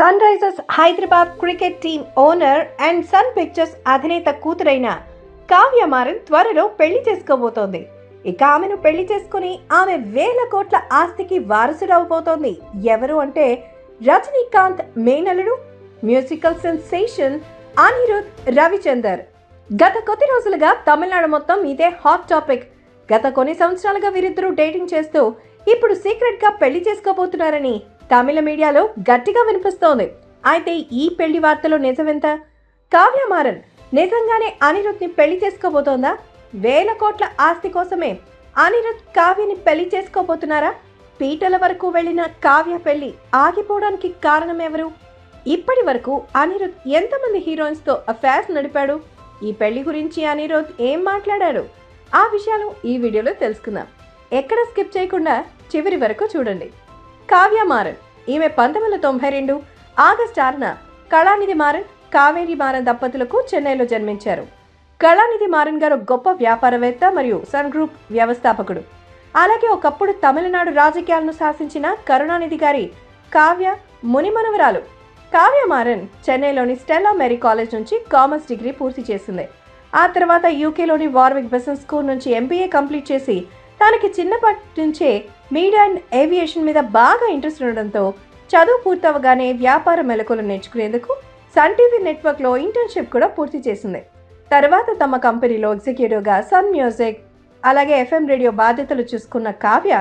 Sunrisers Hyderabad cricket team owner and Sun Pictures అధినేత కూతురైన కావ్య మారన్ త్వరలో పెళ్ళి చేసుకోబోతోంది. ఇక ఆమెను పెళ్ళి చేసుకుని ఆమె వేల కోట్ల ఆస్తికి వారసుడవబోతోంది. ఎవరు అంటే రజనీకాంత్ మేనలుడు మ్యూజికల్ సెన్సేషన్ అనిరుద్ రవిచందర్. గత కొద్ది రోజులుగా తమిళనాడు మొత్తం ఇదే హాట్ టాపిక్. గత కొన్ని సంవత్సరాలుగా వీరిద్దరూ డేటింగ్ చేస్తూ ఇప్పుడు సీక్రెట్గా పెళ్ళి చేసుకోబోతున్నారని తమిళ మీడియాలో గట్టిగా వినిపిస్తోంది. అయితే ఈ పెళ్ళి వార్తలో నిజమెంత? కావ్య మారన్ నిజంగానే అనిరుద్ని పెళ్ళి చేసుకోబోతోందా? వేల కోట్ల ఆస్తి కోసమే అనిరుద్ కావ్యని పెళ్ళి చేసుకోబోతున్నారా? పీటల వరకు వెళ్ళిన కావ్య పెళ్ళి ఆగిపోవడానికి కారణం ఎవరు ఇప్పటి వరకు అనిరుద్ ఎంతమంది హీరోయిన్స్తో అఫేర్స్ నడిపాడు? ఈ పెళ్ళి గురించి అనిరుద్ ఏం మాట్లాడాడు ఆ విషయాలు ఈ వీడియోలో తెలుసుకుందాం. ఎక్కడ స్కిప్ చేయకుండా చివరి వరకు చూడండి. కావ్య మారన్. ఈమె పంతొమ్మిది వందల తొంభై రెండు ఆగస్టు ఆరున కళానిధి మారన్ కావేరి మారన్ దంపతులకు చెన్నైలో జన్మించారు. కళానిధి మారన్ గారు గొప్ప వ్యాపారవేత్త మరియు సన్ గ్రూప్ వ్యవస్థాపకుడు. అలాగే ఒకప్పుడు తమిళనాడు రాజకీయాలను శాసించిన కరుణానిధి గారి కావ్య మునిమనవరాలు కావ్య మారన్ చెన్నైలోని స్టెల్లా మేరీ కాలేజ్ నుంచి కామర్స్ డిగ్రీ పూర్తి చేసింది. ఆ తర్వాత యూకేలోని వార్విక్ బిజినెస్ స్కూల్ నుంచి ఎంబీఏ కంప్లీట్ చేసి తనకి చిన్నప్పటి నుంచే మీడియా అండ్ ఏవియేషన్ మీద బాగా ఇంట్రెస్ట్ ఉండడంతో చదువు పూర్తవగానే వ్యాపార మెలకులు నేర్చుకునేందుకు సన్ టీవీ నెట్వర్క్లో ఇంటర్న్షిప్ కూడా పూర్తి చేసింది. తర్వాత తమ కంపెనీలో ఎగ్జిక్యూటివ్గా సన్ మ్యూజిక్ అలాగే ఎఫ్ఎం రేడియో బాధ్యతలు చూసుకున్న కావ్య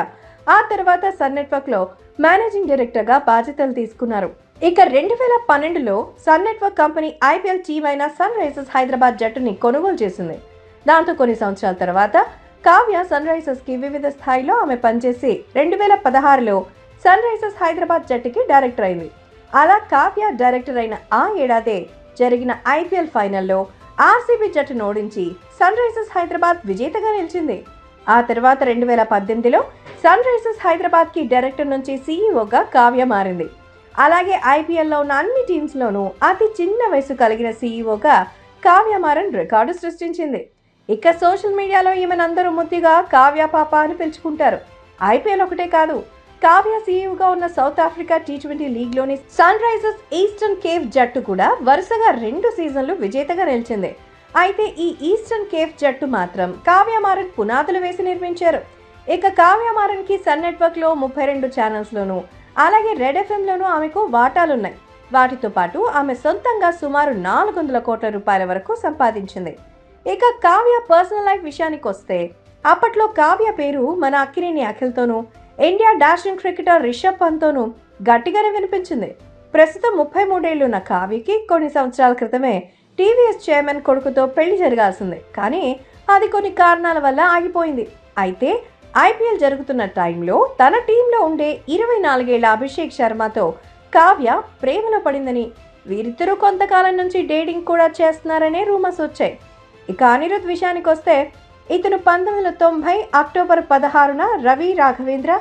ఆ తర్వాత సన్ నెట్వర్క్లో మేనేజింగ్ డైరెక్టర్గా బాధ్యతలు తీసుకున్నారు. ఇక రెండు వేల పన్నెండులో Sun network company IPL team అయిన సన్ రైజర్స్ హైదరాబాద్ జట్టుని కొనుగోలు చేసింది. దాంతో కొన్ని సంవత్సరాల తర్వాత కావ్య సన్ రైజర్స్కి వివిధ స్థాయిలో ఆమె పనిచేసి రెండు వేల పదహారులో సన్ రైజర్స్ హైదరాబాద్ జట్టుకి డైరెక్టర్ అయింది. అలా కావ్య డైరెక్టర్ అయిన ఆ ఏడాదే జరిగిన ఐపీఎల్ ఫైనల్లో ఆర్సీబీ జట్టును ఓడించి సన్ రైజర్స్ హైదరాబాద్ విజేతగా నిలిచింది. ఆ తర్వాత రెండు వేల పద్దెనిమిదిలో సన్ రైజర్స్ హైదరాబాద్కి డైరెక్టర్ నుంచి సీఈఓగా కావ్య మారింది. అలాగే ఐపీఎల్లో ఉన్న అన్ని టీమ్స్లోనూ అతి చిన్న వయసు కలిగిన సీఈఓగా కావ్య మారన్ రికార్డు సృష్టించింది. ఇక సోషల్ మీడియాలో ఈమెనందరూ ముద్దుగా కావ్య పాప అని పిలుచుకుంటారు ఐపీఎల్ ఒకటే కాదు కావ్య సీఈఓగా ఉన్న సౌత్ ఆఫ్రికా టీ ట్వంటీ లీగ్లోని సన్ రైజర్స్ ఈస్టర్న్ కేవ్ జట్టు కూడా వరుసగా రెండు సీజన్లు విజేతగా నిలిచింది. అయితే ఈ ఈస్టర్న్ కేవ్ జట్టు మాత్రం కావ్యమారన్ పునాదులు వేసి నిర్మించారు. ఇక కావ్యమారన్కి కి సన్ నెట్వర్క్లో ముప్పై రెండు ఛానల్స్లోను అలాగే రెడ్ ఎఫ్ఎంలోను ఆమెకు వాటాలున్నాయి. వాటితో పాటు ఆమె సొంతంగా సుమారు నాలుగు వందల కోట్ల రూపాయల వరకు సంపాదించింది. ఇక కావ్య పర్సనల్ లైఫ్ విషయానికి వస్తే అప్పట్లో కావ్య పేరు మన అక్కినేని అఖిల్తోనూ ఇండియా డాషింగ్ క్రికెటర్ రిషబ్ పంత్తోనూ గట్టిగానే వినిపించింది. ప్రస్తుతం ముప్పై మూడేళ్ళున్న కావ్యకి కొన్ని సంవత్సరాల క్రితమే టీవీఎస్ చైర్మన్ కొడుకుతో పెళ్ళి జరగాల్సింది. కానీ అది కొన్ని కారణాల వల్ల ఆగిపోయింది. అయితే ఐపీఎల్ జరుగుతున్న టైంలో తన టీంలో ఉండే ఇరవై నాలుగేళ్ళ అభిషేక్ శర్మతో కావ్య ప్రేమలో పడిందని వీరిద్దరూ కొంతకాలం నుంచి డేటింగ్ కూడా చేస్తున్నారనే రూమర్స్ వచ్చాయి. ఇక అనిరుద్ విషయానికి వస్తే ఇతను పంతొమ్మిది వందల తొంభై అక్టోబర్ పదహారున రవి రాఘవేంద్ర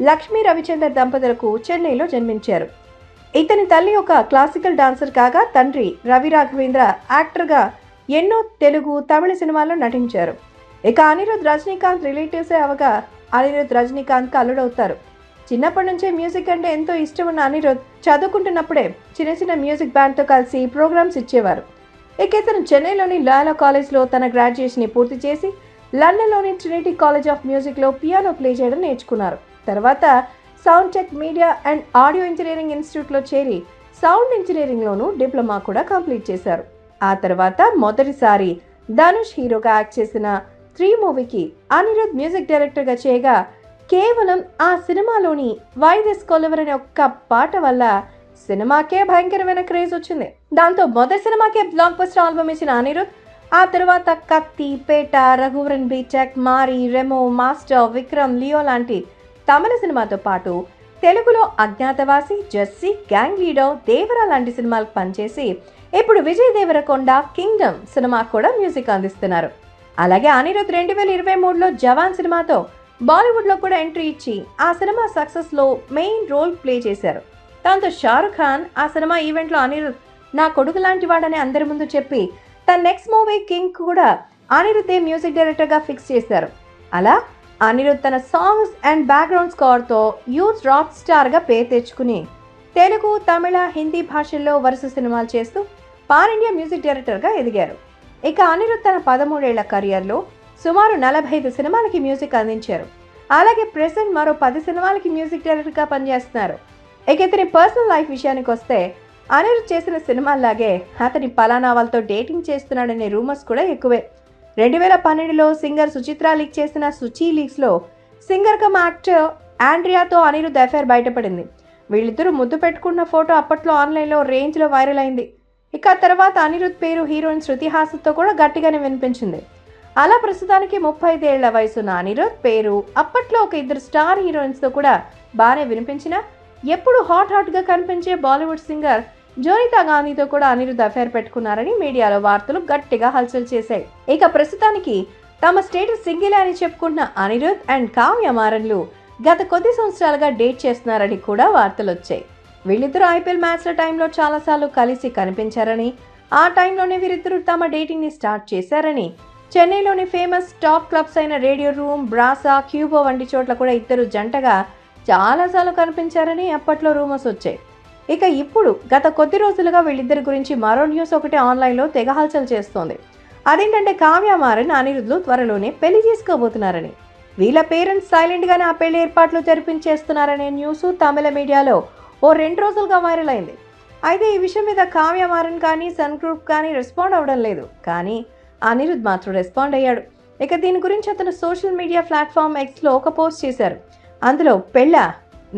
లక్ష్మీ రవిచందర్ దంపతులకు చెన్నైలో జన్మించారు. ఇతని తల్లి ఒక క్లాసికల్ డాన్సర్ కాగా తండ్రి రవి రాఘవేంద్ర యాక్టర్గా ఎన్నో తెలుగు తమిళ సినిమాల్లో నటించారు. ఇక అనిరుద్ రజనీకాంత్ రిలేటివ్సే అవగా అనిరుద్ రజనీకాంత్కి అల్లుడవుతారు. చిన్నప్పటి నుంచే మ్యూజిక్ అంటే ఎంతో ఇష్టం ఉన్న అనిరుద్ చదువుకుంటున్నప్పుడే చిన్న చిన్న మ్యూజిక్ బ్యాండ్తో కలిసి ప్రోగ్రామ్స్ ఇచ్చేవారు. ఇక ఇతను చెన్నైలోని లాయలా కాలేజ్లో తన గ్రాడ్యుయేషన్ని పూర్తి చేసి లండన్లోని ట్రినిటీ కాలేజ్ ఆఫ్ మ్యూజిక్లో పియానో ప్లే చేయడం నేర్చుకున్నారు. తర్వాత sound tech media and audio engineering ఇన్స్టిట్యూట్లో చేరి సౌండ్ ఇంజనీరింగ్లోనూ డిప్లొమా కూడా కంప్లీట్ చేశారు. ఆ తర్వాత మొదటిసారి ధనుష్ హీరోగా యాక్ట్ చేసిన త్రీ మూవీకి అనిరుద్ మ్యూజిక్ డైరెక్టర్గా చేయగా కేవలం ఆ సినిమాలోని వై దిస్ కొలవర్ అనే ఒక్క పాట వల్ల సినిమాకే భయంకరమైన క్రేజ్ వచ్చింది. దాంతో మొదటి సినిమాకే బ్లాక్ బస్టర్ ఆల్బమ్ ఇచ్చిన అనిరుద్ ఆ తర్వాత కత్తి పేట రఘువరన్ బీటెక్ మారి రెమో మాస్టర్ విక్రమ్ లియో లాంటి తమిళ సినిమాతో పాటు తెలుగులో అజ్ఞాతవాసి జస్సి గ్యాంగ్ లీడర్ దేవరా లాంటి సినిమాలకు పనిచేసి ఇప్పుడు విజయ్ దేవరకొండ కింగ్డమ్ సినిమాకు కూడా మ్యూజిక్ అందిస్తున్నారు. అలాగే అనిరుద్ రెండు వేల ఇరవై మూడులో జవాన్ సినిమాతో బాలీవుడ్లో కూడా ఎంట్రీ ఇచ్చి ఆ సినిమా సక్సెస్లో మెయిన్ రోల్ ప్లే చేశారు. దాంతో షారుఖ్ ఖాన్ ఆ సినిమా ఈవెంట్లో అనిరుద్ నా కొడుకు లాంటి వాడని అందరి ముందు చెప్పి తన నెక్స్ట్ మూవీ కింగ్ కూడా అనిరుద్ధే మ్యూజిక్ డైరెక్టర్గా ఫిక్స్ చేశారు. అలా అనిరుద్ధ్ తన సాంగ్స్ అండ్ బ్యాక్గ్రౌండ్ స్కోర్తో యూత్ రాక్ స్టార్గా పేరు తెచ్చుకుని తెలుగు తమిళ హిందీ భాషల్లో వరుస సినిమాలు చేస్తూ పాన్ ఇండియా మ్యూజిక్ డైరెక్టర్గా ఎదిగారు. ఇక అనిరుద్ధ్ తన పదమూడేళ్ళ కెరియర్లో సుమారు నలభై ఐదు సినిమాలకి మ్యూజిక్ అందించారు. అలాగే ప్రెసెంట్ మరో పది సినిమాలకి మ్యూజిక్ డైరెక్టర్గా పనిచేస్తున్నారు. ఇక ఇతని పర్సనల్ లైఫ్ విషయానికి వస్తే అనిరుద్ చేసిన సినిమాల్లాగే అతని పలానా వాళ్ళతో డేటింగ్ చేస్తున్నాడనే రూమర్స్ కూడా ఎక్కువే. రెండు వేల పన్నెండులో సింగర్ సుచిత్ర లీక్ చేసిన సుచి లీక్స్లో సింగర్ కమ్ యాక్టర్ ఆండ్రియాతో అనిరుద్ అఫైర్ బయటపడింది. వీళ్ళిద్దరూ ముద్దు పెట్టుకున్న ఫోటో అప్పట్లో ఆన్లైన్లో రేంజ్లో వైరల్ అయింది. ఇక తర్వాత అనిరుద్ పేరు హీరోయిన్ శృతి హాసన్తో కూడా గట్టిగానే వినిపించింది. అలా ప్రస్తుతానికి ముప్పై ఐదేళ్ళ వయసున్న అనిరుద్ పేరు అప్పట్లో ఒక ఇద్దరు స్టార్ హీరోయిన్స్తో కూడా బాగానే వినిపించినా ఎప్పుడు హాట్ హాట్గా కనిపించే బాలీవుడ్ సింగర్ జోనితా గాంధీతో కూడా అనిరుద్ అఫేర్ పెట్టుకున్నారని మీడియాలో వార్తలు గట్టిగా హల్చల్ చేశాయి. ఇక ప్రస్తుతానికి తమ స్టేటస్ సింగిల్ అని చెప్పుకుంటున్న అనిరుద్ అండ్ కావ్య మారన్లు గత కొద్ది సంవత్సరాలుగా డేట్ చేస్తున్నారని కూడా వార్తలు వచ్చాయి వీళ్ళిద్దరూ ఐపీఎల్ మ్యాచ్ల టైంలో చాలాసార్లు కలిసి కనిపించారని ఆ టైంలోనే వీరిద్దరూ తమ డేటింగ్ని స్టార్ట్ చేశారని చెన్నైలోని ఫేమస్ టాప్ క్లబ్స్ అయిన రేడియో రూమ్ బ్రాసా క్యూబో వంటి చోట్ల కూడా ఇద్దరు జంటగా చాలాసార్లు కనిపించారని అప్పట్లో రూమర్స్ వచ్చాయి. ఇక ఇప్పుడు గత కొద్ది రోజులుగా వీళ్ళిద్దరి గురించి మరో న్యూస్ ఒకటి ఆన్లైన్లో తెగ హల్చల్ చేస్తోంది. అదేంటంటే కావ్య మారన్ అనిరుద్ధులు త్వరలోనే పెళ్ళి చేసుకోబోతున్నారని. వీళ్ళ పేరెంట్స్ సైలెంట్గానే ఆ పెళ్ళి ఏర్పాట్లు జరిపించేస్తున్నారనే న్యూస్ తమిళ మీడియాలో ఓ రెండు రోజులుగా వైరల్ అయింది. అయితే ఈ విషయం మీద కావ్య మారన్ కానీ సన్ గ్రూప్ కానీ రెస్పాండ్ అవ్వడం లేదు. కానీ అనిరుద్ మాత్రం రెస్పాండ్ అయ్యాడు. ఇక దీని గురించి అతను సోషల్ మీడియా ప్లాట్ఫామ్ ఎక్స్లో ఒక పోస్ట్ చేశారు. అందులో పెళ్ళా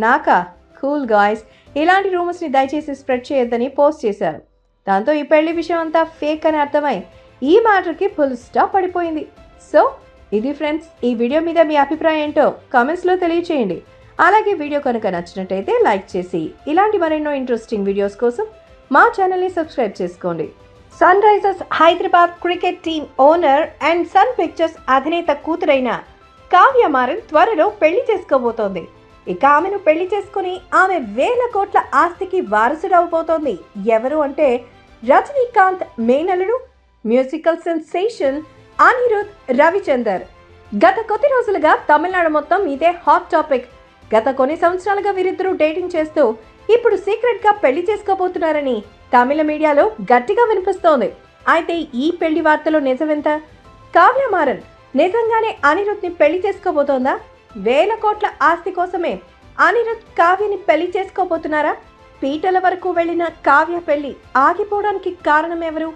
నాకా కూల్ గాయ్స్ ఇలాంటి రూమర్స్ని దయచేసి స్ప్రెడ్ చేయొద్దని పోస్ట్ చేశారు. దాంతో ఈ పెళ్ళి విషయం అంతా ఫేక్ అని అర్థమై ఈ మ్యాటర్కి ఫుల్ స్టాప్ పడిపోయింది. సో ఇది ఫ్రెండ్స్ ఈ వీడియో మీద మీ అభిప్రాయం ఏంటో కామెంట్స్లో తెలియచేయండి. అలాగే వీడియో కనుక నచ్చినట్టయితే లైక్ చేసి ఇలాంటి మరెన్నో ఇంట్రెస్టింగ్ వీడియోస్ కోసం మా ఛానల్ని సబ్స్క్రైబ్ చేసుకోండి. Sunrisers Hyderabad cricket team owner and Sun Pictures అధినేత కూతురైన కావ్య మారన్ త్వరలో పెళ్ళి చేసుకోబోతోంది. ఇక ఆమెను పెళ్ళి చేసుకుని ఆమె వేల కోట్ల ఆస్తికి వారసుడవబోతోంది. ఎవరు అంటే రజనీకాంత్ మేనలుడు మ్యూజికల్ సెన్సేషన్ అనిరుద్ రవిచందర్. గత కొద్ది రోజులుగా తమిళనాడు మొత్తం ఇదే హాట్ టాపిక్. గత కొన్ని సంవత్సరాలుగా వీరిద్దరూ డేటింగ్ చేస్తూ ఇప్పుడు సీక్రెట్గా పెళ్ళి చేసుకోబోతున్నారని తమిళ మీడియాలో గట్టిగా వినిపిస్తోంది. అయితే ఈ పెళ్ళి వార్తలో నిజమెంత? కావ్య మారన్ నిజంగానే అనిరుద్ని పెళ్ళి చేసుకోబోతోందా? వేల కోట్ల ఆస్తి కోసమే అనిరుద్ కావ్యని పెళ్ళి చేసుకోబోతున్నారా? పీటల వరకు వెళ్ళిన కావ్య పెళ్ళి ఆగిపోవడానికి కారణం ఎవరు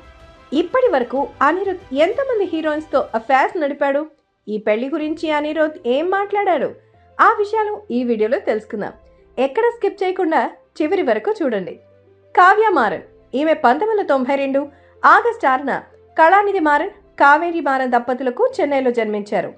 ఇప్పటి వరకు అనిరుద్ ఎంతమంది హీరోయిన్స్తో నడిపాడు? ఈ పెళ్ళి గురించి అనిరుద్ ఏం మాట్లాడాడు? ఆ విషయాలు ఈ వీడియోలో తెలుసుకుందాం. ఎక్కడ స్కిప్ చేయకుండా చివరి వరకు చూడండి. కావ్య మారన్ ఈమె పంతొమ్మిది వందల తొంభై రెండు ఆగస్ట్ ఆరున కళానిధి మారన్ కావేరి మారన్ దంపతులకు చెన్నైలో జన్మించారు.